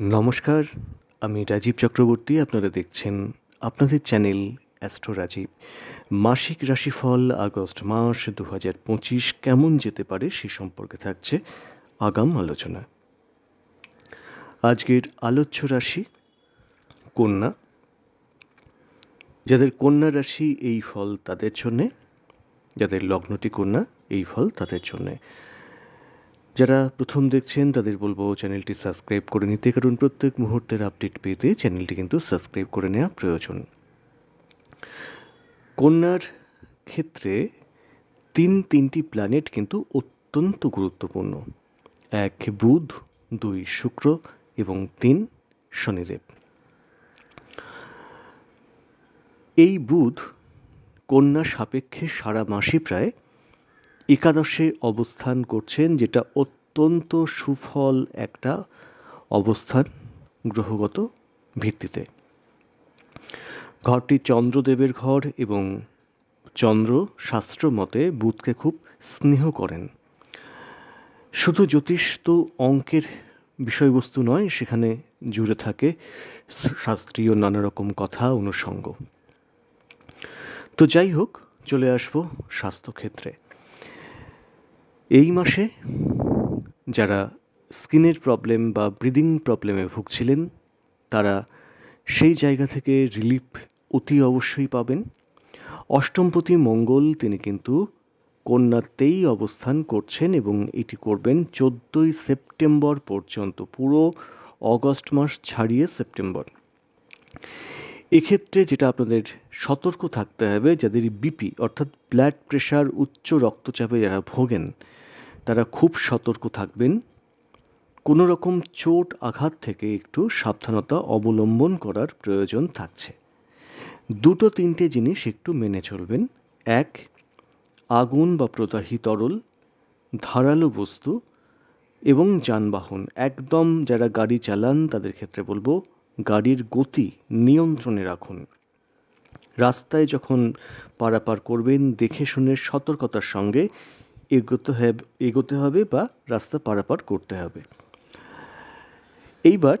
নমস্কার, আমি রাজীব চক্রবর্তী, আপনারা দেখছেন আপনাদের চ্যানেল অ্যাস্ট্রো রাজীব। মাসিক রাশিফল আগস্ট মাস দু পঁচিশ কেমন যেতে পারে সে সম্পর্কে থাকছে আগাম আলোচনা। আজকের আলোচ্য রাশি কন্যা। যাদের কন্যা রাশি এই ফল তাদের জন্যে, যাদের লগ্নটি কন্যা, এই ফল তাদের জন্যে। যারা প্রথম দেখছেন, তাদের বলব চ্যানেলটি সাবস্ক্রাইব করে নিতে, কারণ প্রত্যেক মুহূর্তের আপডেট পেতে চ্যানেলটি কিন্তু সাবস্ক্রাইব করে নেওয়া প্রয়োজন। কন্যার ক্ষেত্রে তিন তিনটি প্ল্যানেট কিন্তু অত্যন্ত গুরুত্বপূর্ণ। এক বুধ, দুই শুক্র এবং তিন শনিদেব। এই বুধ কন্যা সাপেক্ষে সারা মাসই প্রায় একাদশে অবস্থান করছেন, যেটা অত্যন্ত সুফল একটা অবস্থান গ্রহগত ভিত্তিতে। ঘরটি চন্দ্রদেবের ঘর এবং চন্দ্র শাস্ত্র মতে বুধকে খুব স্নেহ করেন। শুধু জ্যোতিষ তো অঙ্কের বিষয়বস্তু নয়, সেখানে জুড়ে থাকে শাস্ত্রীয় নানা রকম কথা, অনুষঙ্গ। তো যাই হোক, চলে আসব স্বাস্থ্যক্ষেত্রে। এই মাসে যারা স্কিনের প্রবলেম বা ব্রিদিং প্রবলেমে ভুগছিলেন, তারা সেই জায়গা থেকে রিলিফ অতি অবশ্যই পাবেন। অষ্টমপতি মঙ্গল, তিনি কিন্তু কন্যাতেই অবস্থান করছেন এবং এটি করবেন চোদ্দোই সেপ্টেম্বর পর্যন্ত, পুরো অগস্ট মাস ছাড়িয়ে সেপ্টেম্বর। এক্ষেত্রে যেটা আপনাদের সতর্ক থাকতে হবে, যাদের বিপি অর্থাৎ ব্লাড প্রেশার উচ্চ রক্তচাপে যারা ভোগেন, তারা খুব সতর্ক থাকবেন। কোনো রকম চোট আঘাত থেকে একটু সাবধানতা অবলম্বন করার প্রয়োজন থাকছে। দুটো তিনটে জিনিস একটু মেনে চলবেন। এক, আগুন বা প্রদাহী তরল, ধারালো বস্তু এবং যানবাহন। একদম যারা গাড়ি চালান, তাদের ক্ষেত্রে বলব গাড়ির গতি নিয়ন্ত্রণে রাখুন। রাস্তায় যখন পারাপার করবেন, দেখে শুনে সতর্কতার সঙ্গে এগোতে হবে এগোতে হবে বা রাস্তা পারাপার করতে হবে। এইবার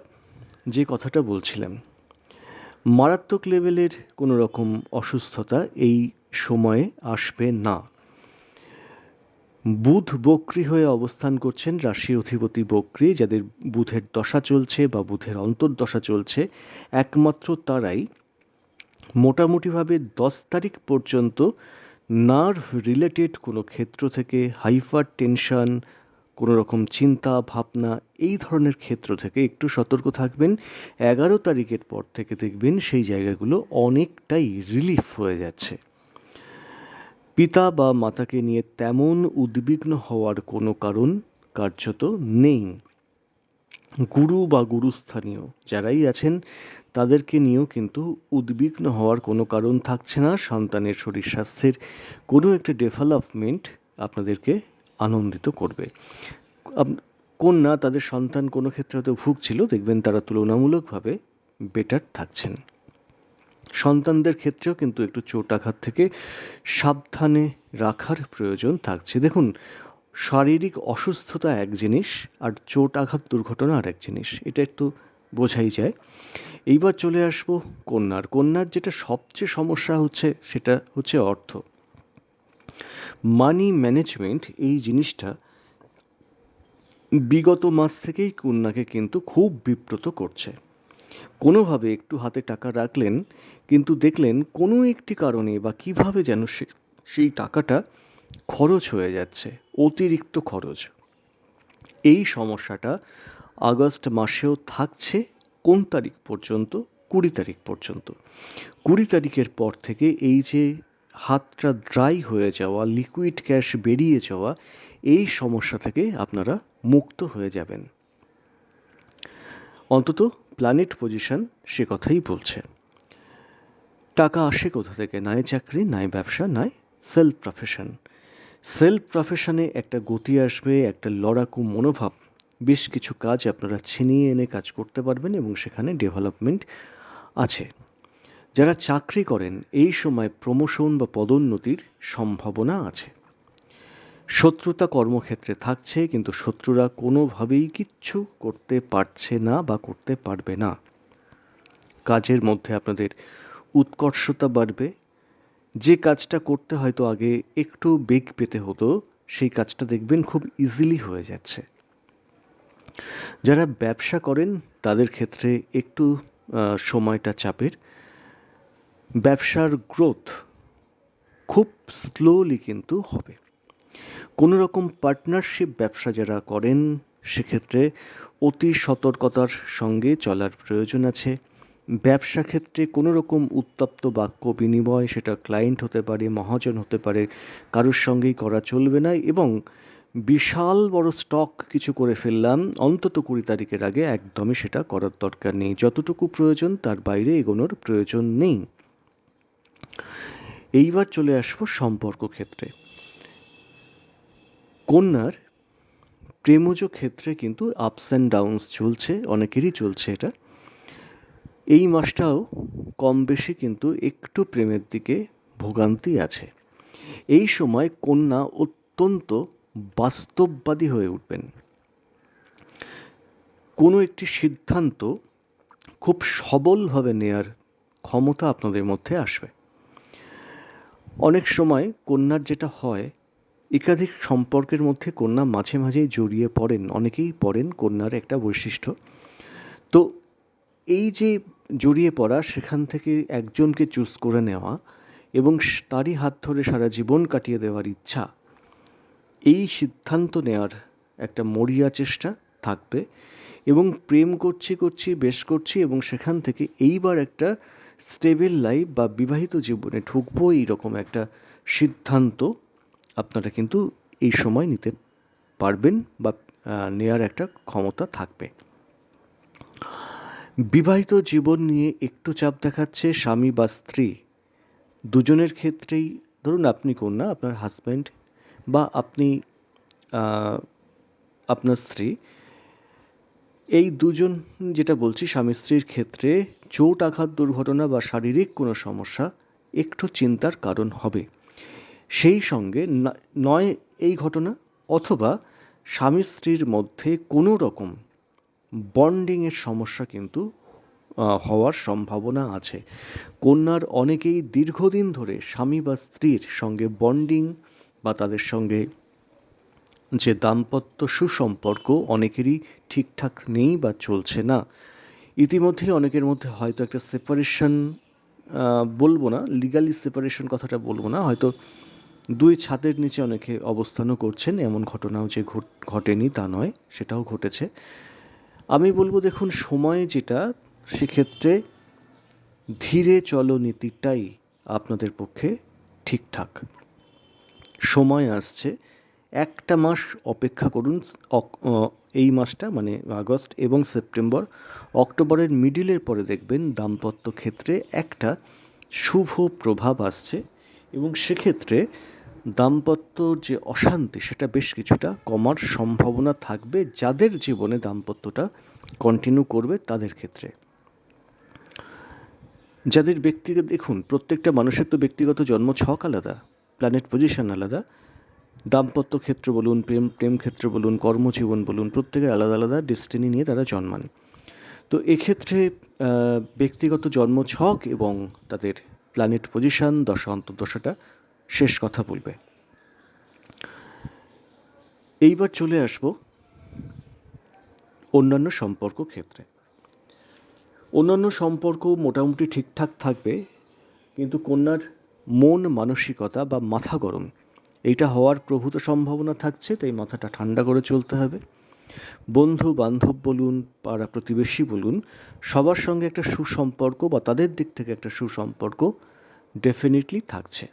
যে কথাটা বলছিলাম, মারাত্মক লেভেলের কোনো রকম অসুস্থতা এই সময়ে আসবে না। বুধ বক্রি হয়ে অবস্থান করছেন রাশি অধিপতি বক্রি, যাদের বুধের দশা চলছে বা বুধের অন্তর্দশা চলছে। একমাত্র তারাই মোটামুটিভাবে দশ তারিখ পর্যন্ত নার্ভ রিলেটেড কোনো ক্ষেত্র থেকে হাইফার টেনশন, কোনো রকম চিন্তা, ভাবনা, এই ধরনের ক্ষেত্র থেকে একটু সতর্ক থাকবেন। এগারো তারিখের পর থেকে দেখবেন সেই জায়গাগুলো অনেকটাই রিলিফ হয়ে যাচ্ছে। পিতা বা মাতাকে নিয়ে তেমন উদ্বিগ্ন হওয়ার কোনো কারণ কার্যত নেই। গুরু বা গুরুস্থানীয় যারাই আছেন, তাদেরকে নিয়েও কিন্তু উদ্বিগ্ন হওয়ার কোনো কারণ থাকছে না। সন্তানের শরীর স্বাস্থ্যের কোনো একটা ডেভেলপমেন্ট আপনাদেরকে আনন্দিত করবে। কন্যা তাদের সন্তান কোনো ক্ষেত্রে হয়তো ভুগছিল, দেখবেন তারা তুলনামূলকভাবে বেটার থাকছেন। সন্তানদের ক্ষেত্রেও কিন্তু একটু চোট আঘাত থেকে সাবধানে রাখার প্রয়োজন থাকছে। দেখুন, শারীরিক অসুস্থতা এক জিনিস আর চোট আঘাত দুর্ঘটনা আর এক জিনিস। এটা একটু বোঝাই যায়। এইবার চলে আসব কন্যার। কন্যার যেটা সবচেয়ে সমস্যা হচ্ছে সেটা হচ্ছে অর্থ। মানি ম্যানেজমেন্ট এই জিনিসটা বিগত মাস থেকেই কন্যাকে কিন্তু খুব বিব্রত করছে। কোনোভাবে একটু হাতে টাকা রাখলেন, কিন্তু দেখলেন কোনো একটি কারণে বা কীভাবে যেন সে, সেই টাকাটা খরচ হয়ে যাচ্ছে, অতিরিক্ত খরচ। এই সমস্যাটা আগস্ট মাসেও থাকছে, কোন তারিখ পর্যন্ত? কুড়ি তারিখ পর্যন্ত। কুড়ি তারিখের পর থেকে এই যে হাতটা ড্রাই হয়ে যাওয়া লিকুইড ক্যাশ বেরিয়ে যাওয়া, এই সমস্যা থেকে আপনারা মুক্ত হয়ে যাবেন। অন্তত প্ল্যানেট পজিশন সে কথাই বলছে। টাকা আসে কোথা থেকে? নয় চাকরি, নাই ব্যবসা নয় সেলফ প্রফেশন সেলফ প্রফেশনে একটা গতি আসবে, একটা লড়াকু মনোভাব। বেশ কিছু কাজ আপনারা ছিনিয়ে এনে কাজ করতে পারবেন এবং সেখানে ডেভেলপমেন্ট আছে। যারা চাকরি করেন, এই সময় প্রমোশন বা পদোন্নতির সম্ভাবনা আছে। শত্রুতা কর্মক্ষেত্রে থাকছে, কিন্তু শত্রুরা কোনোভাবেই কিচ্ছু করতে পারছে না বা করতে পারবে না। কাজের মধ্যে আপনাদের উৎকর্ষতা বাড়বে। যে কাজটা করতে হয়তো আগে একটু বেগ পেতে হতো, সেই কাজটা দেখবেন খুব ইজিলি হয়ে যাচ্ছে। যারা ব্যবসা করেন, তাদের ক্ষেত্রে একটু সময়টা চাপের। ব্যবসার গ্রোথ খুব স্লোলি কিন্তু হবে। কোনো রকম পার্টনারশিপ ব্যবসা যারা করেন, সেক্ষেত্রে অতি সতর্কতার সঙ্গে চলার প্রয়োজন আছে। ব্যবসা ক্ষেত্রে কোনো রকম উত্তপ্ত বাক্য বিনিময়, সেটা ক্লায়েন্ট হতে পারে, মহাজন হতে পারে, কারোর সঙ্গেই করা চলবে না এবং বিশাল বড় স্টক কিছু করে ফেললাম, অন্তত কুড়ি তারিখের আগে একদমই সেটা করার দরকার নেই। যতটুকু প্রয়োজন, তার বাইরে এগোনোর প্রয়োজন নেই। এইবার চলে আসব সম্পর্ক ক্ষেত্রে। কন্যার প্রেমজ ক্ষেত্রে কিন্তু আপস অ্যান্ড ডাউনস চলছে, অনেকেরই চলছে এটা। এই মাসটাও কম বেশি কিন্তু একটু প্রেমের দিকে ভোগান্তি আছে। এই সময় কন্যা অত্যন্ত বাস্তববাদী হয়ে উঠবেন। কোনো একটি সিদ্ধান্ত খুব সবলভাবে নেয়ার ক্ষমতা আপনাদের মধ্যে আসবে। অনেক সময় কন্যার যেটা হয় একাধিক সম্পর্কের মধ্যে কন্যা মাঝে মাঝেই জড়িয়ে পড়েন, অনেকেই পড়েন কন্যার একটা বৈশিষ্ট্য। তো এই যে জড়িয়ে পড়া, সেখান থেকে একজনকে চুজ করে নেওয়া এবং তারই হাত ধরে সারা জীবন কাটিয়ে দেওয়ার ইচ্ছা, এই সিদ্ধান্ত নেওয়ার একটা মরিয়া চেষ্টা থাকবে এবং প্রেম করছি করছি, বেশ করছি এবং সেখান থেকে এইবার একটা স্টেবল লাইফ বা বিবাহিত জীবনে ঢুকবো এইরকম একটা সিদ্ধান্ত আপনারা কিন্তু এই সময় নিতে পারবেন বা নেয়ার একটা ক্ষমতা থাকবে। বিবাহিত জীবন নিয়ে একটু চাপ দেখাচ্ছে স্বামী বা স্ত্রী। দুজনের ক্ষেত্রেই ধরুন আপনি কন্যা, আপনার হাজব্যান্ড বা আপনি আপনার স্ত্রী। এই দুজন যেটা বলছি স্বামী স্ত্রীর ক্ষেত্রে চোট আঘাত দুর্ঘটনা বা শারীরিক কোনো সমস্যা একটু চিন্তার কারণ হবে। সেই সঙ্গে নয় এই ঘটনা অথবা স্বামী স্ত্রীর মধ্যে কোনো রকম বন্ডিংয়ের সমস্যা কিন্তু হওয়ার সম্ভাবনা আছে। কন্যার অনেকেই দীর্ঘদিন ধরে স্বামী বা স্ত্রীর সঙ্গে বন্ডিং বা তাদের সঙ্গে যে দাম্পত্য সুসম্পর্ক অনেকেরই ঠিকঠাক নেই বা চলছে না। ইতিমধ্যেই অনেকের মধ্যে হয়তো একটা সেপারেশন বলব না লিগালি সেপারেশন কথাটা বলব না, হয়তো দুই ছাদের নিচে অনেকে অবস্থানও করছেন, এমন ঘটনাও যে ঘটেনি তা নয়, সেটাও ঘটেছে। আমি বলব দেখুন, সময় যেটা, সেক্ষেত্রে ধীরে চলো নীতিটাই আপনাদের পক্ষে ঠিকঠাক। সময় আসছে, একটা মাস অপেক্ষা করুন এই মাসটা মানে আগস্ট এবং সেপ্টেম্বর। অক্টোবরের মিডিলের পরে দেখবেন দাম্পত্য ক্ষেত্রে একটা শুভ প্রভাব আসছে এবং সেক্ষেত্রে দাম্পত্যর যে অশান্তি, সেটা বেশ কিছুটা কমার সম্ভাবনা থাকবে যাদের জীবনে দাম্পত্যটা কন্টিনিউ করবে তাদের ক্ষেত্রে। যাদের ব্যক্তিগত, দেখুন, প্রত্যেকটা মানুষের তো ব্যক্তিগত জন্ম ছক আলাদা প্ল্যানেট পজিশন আলাদা। দাম্পত্য ক্ষেত্র বলুন, প্রেম প্রেম ক্ষেত্র বলুন, কর্মজীবন বলুন, প্রত্যেকের আলাদা আলাদা ডেস্টিনি নিয়ে তারা জন্মান। তো এক্ষেত্রে ব্যক্তিগত জন্ম ছক এবং তাদের প্ল্যানেট পজিশন দশা অন্তর্দশাটা শেষ কথা বলবে। এইবার চলে আসব অন্যান্য সম্পর্ক ক্ষেত্রে। অন্যান্য সম্পর্ক মোটামুটি ঠিকঠাক থাকবে, কিন্তু কন্যার মন মানসিকতা বা মাথা গরম এইটা হওয়ার প্রভূত সম্ভাবনা থাকছে, তাই মাথাটা ঠান্ডা করে চলতে হবে। বন্ধু বান্ধব বলুন, পাড়া প্রতিবেশী বলুন, সবার সঙ্গে একটা সুসম্পর্ক বা তাদের দিক থেকে একটা সুসম্পর্ক ডেফিনেটলি থাকছে।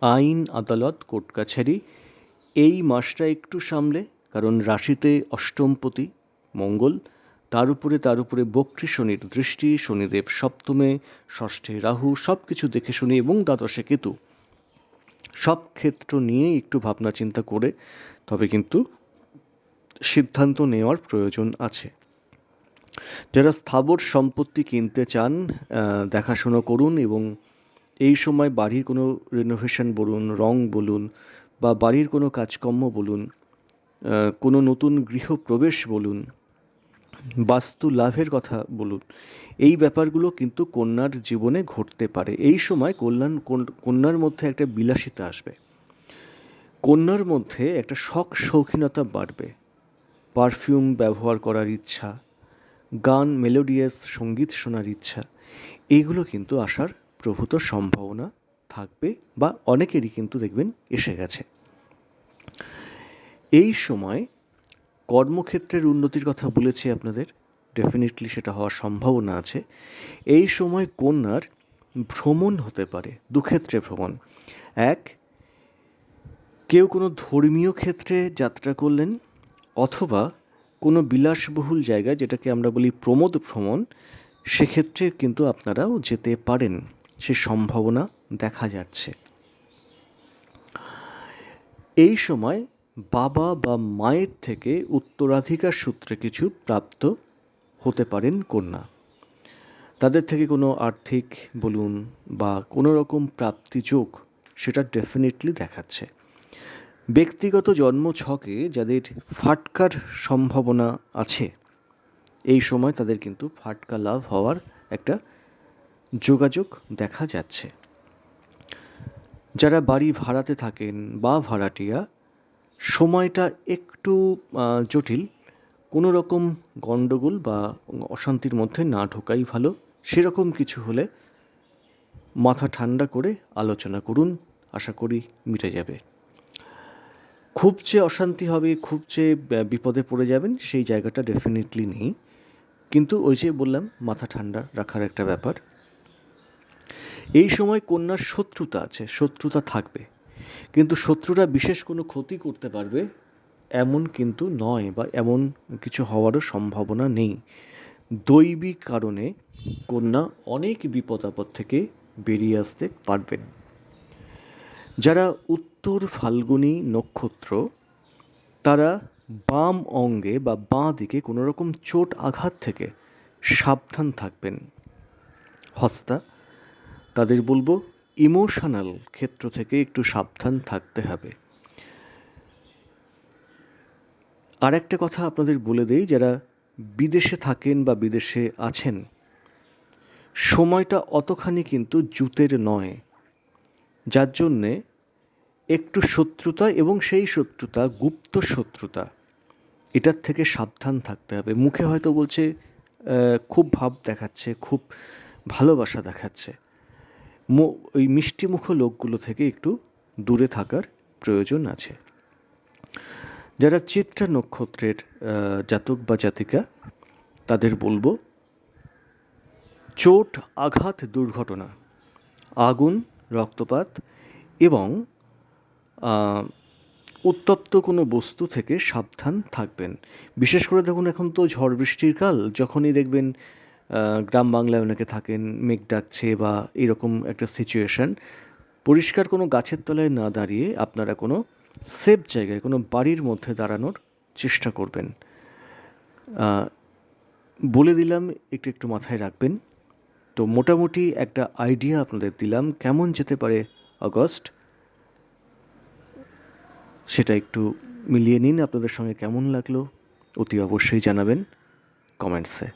আইন, আদালত, কোর্ট কাছারি এই মাসটা একটু সামলে, কারণ রাশিতে অষ্টমপতি মঙ্গল, তার উপরে তার উপরে বক্রী শনির দৃষ্টি, শনিদেব সপ্তমে, ষষ্ঠে রাহু সব কিছু দেখে শুনি এবং দ্বাদশে কেতু। সব ক্ষেত্র নিয়ে একটু ভাবনা চিন্তা করে, তবে কিন্তু সিদ্ধান্ত নেওয়ার প্রয়োজন আছে। যারা স্থাবর সম্পত্তি কিনতে চান দেখাশোনা করুন এবং এই সময় বাড়ির কোনো রিনোভেশন বলুন, রং বলুন বা বাড়ির কোনো কাজকর্ম বলুন কোনো নতুন গৃহপ্রবেশ বলুন, বাস্তু লাভের কথা বলুন, এই ব্যাপারগুলো কিন্তু কন্যার জীবনে ঘটতে পারে। এই সময় কল্যাণ কন্যার মধ্যে একটা বিলাসিতা আসবে। কন্যার মধ্যে একটা শখ শৌখিনতা বাড়বে। পারফিউম ব্যবহার করার ইচ্ছা, গান, মেলোডিয়াস, সংগীত শোনার ইচ্ছা এইগুলো কিন্তু আসার প্রভূত সম্ভাবনা। থাকবে বা অনেকেরই কিন্তু দেখবেন এসে গেছে। এই সময় কর্মক্ষেত্রের উন্নতির কথা বলেছি আপনাদের ডেফিনেটলি সেটা হওয়ার সম্ভাবনা আছে। এই সময় কন্যার ভ্রমণ হতে পারে, দুক্ষেত্রে ভ্রমণ। এক, কেউ কোনো ধর্মীয় ক্ষেত্রে যাত্রা করলেন অথবা কোনো বিলাসবহুল জায়গা যেটাকে আমরা বলি প্রমোদ ভ্রমণ, সেক্ষেত্রে কিন্তু আপনারাও যেতে পারেন। সে সম্ভাবনা দেখা যাচ্ছে। এই সময় বাবা বা মায়ের থেকে উত্তরাধিকার সূত্রে কিছু প্রাপ্ত হতে পারেন কন্যা। তাদের থেকে কোনো আর্থিক বলুন বা কোনো রকম প্রাপ্তিযোগ সেটা ডেফিনেটলি দেখাচ্ছে। ব্যক্তিগত জন্ম ছকে যাদের ফাটকার সম্ভাবনা আছে, এই সময় তাদের কিন্তু ফাটকা লাভ হওয়ার একটা যোগাযোগ দেখা যাচ্ছে। যারা বাড়ি ভাড়াতে থাকেন বা ভাড়াটিয়া, সময়টা একটু জটিল। কোনো রকম গণ্ডগোল বা অশান্তির মধ্যে না ঢোকাই ভালো। সেরকম কিছু হলে মাথা ঠান্ডা করে আলোচনা করুন। আশা করি মিটে যাবে। খুব যে অশান্তি হবে, খুব যে বিপদে পড়ে যাবেন, সেই জায়গাটা ডেফিনেটলি নেই। কিন্তু ওই যে বললাম, মাথা ঠান্ডা রাখার একটা ব্যাপার। এই সময় কন্যার শত্রুতা আছে, শত্রুতা থাকবে। কিন্তু শত্রুরা বিশেষ কোনো ক্ষতি করতে পারবে এমন কিন্তু নয় বা এমন কিছু হওয়ারও সম্ভাবনা নেই। দৈবিক কারণে কন্যা অনেক বিপদ আপদ থেকে বেরিয়ে আসতে পারবেন যারা উত্তর ফাল্গুনী নক্ষত্র, তারা বাম অঙ্গে বা বাঁ দিকে কোনো রকম চোট আঘাত থেকে সাবধান থাকবেন। হস্তা তাদের বলব, ইমোশনাল ক্ষেত্র থেকে একটু সাবধান থাকতে হবে। আর একটা কথা আপনাদের বলে দেই, যারা বিদেশে থাকেন বা বিদেশে আছেন, সময়টা অতখানি কিন্তু জুতের নয়। যার জন্যে একটু শত্রুতা এবং সেই শত্রুতা গুপ্ত শত্রুতা, এটার থেকে সাবধান থাকতে হবে। মুখে হয়তো বলছে খুব ভাব দেখাচ্ছে, খুব ভালোবাসা দেখাচ্ছে। ওই মিষ্টিমুখ লোকগুলো থেকে একটু দূরে থাকার প্রয়োজন আছে। যারা চিত্রা নক্ষত্রের জাতক বা জাতিকা, তাদের বলব, চোট, আঘাত, দুর্ঘটনা, আগুন, রক্তপাত এবং উত্তপ্ত কোনো বস্তু থেকে সাবধান থাকবেন। বিশেষ করে দেখুন এখন তো ঝড় বৃষ্টির কাল, যখনই দেখবেন গ্রাম বাংলায় অনেকে থাকেন, মেঘ ডাকছে বা এরকম একটা সিচুয়েশান পরিষ্কার কোনো গাছের তলায় না দাঁড়িয়ে আপনারা কোনো সেফ জায়গায়, কোনো বাড়ির মধ্যে দাঁড়ানোর চেষ্টা করবেন। বলে দিলাম, একটু একটু মাথায় রাখবেন। তো মোটামুটি একটা আইডিয়া আপনাদের দিলাম, কেমন যেতে পারে আগস্ট? সেটা একটু মিলিয়ে নিন, আপনাদের সঙ্গে কেমন লাগল, অতি অবশ্যই জানাবেন কমেন্টসে।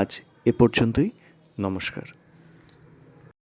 আজ এ পর্যন্তই নমস্কার।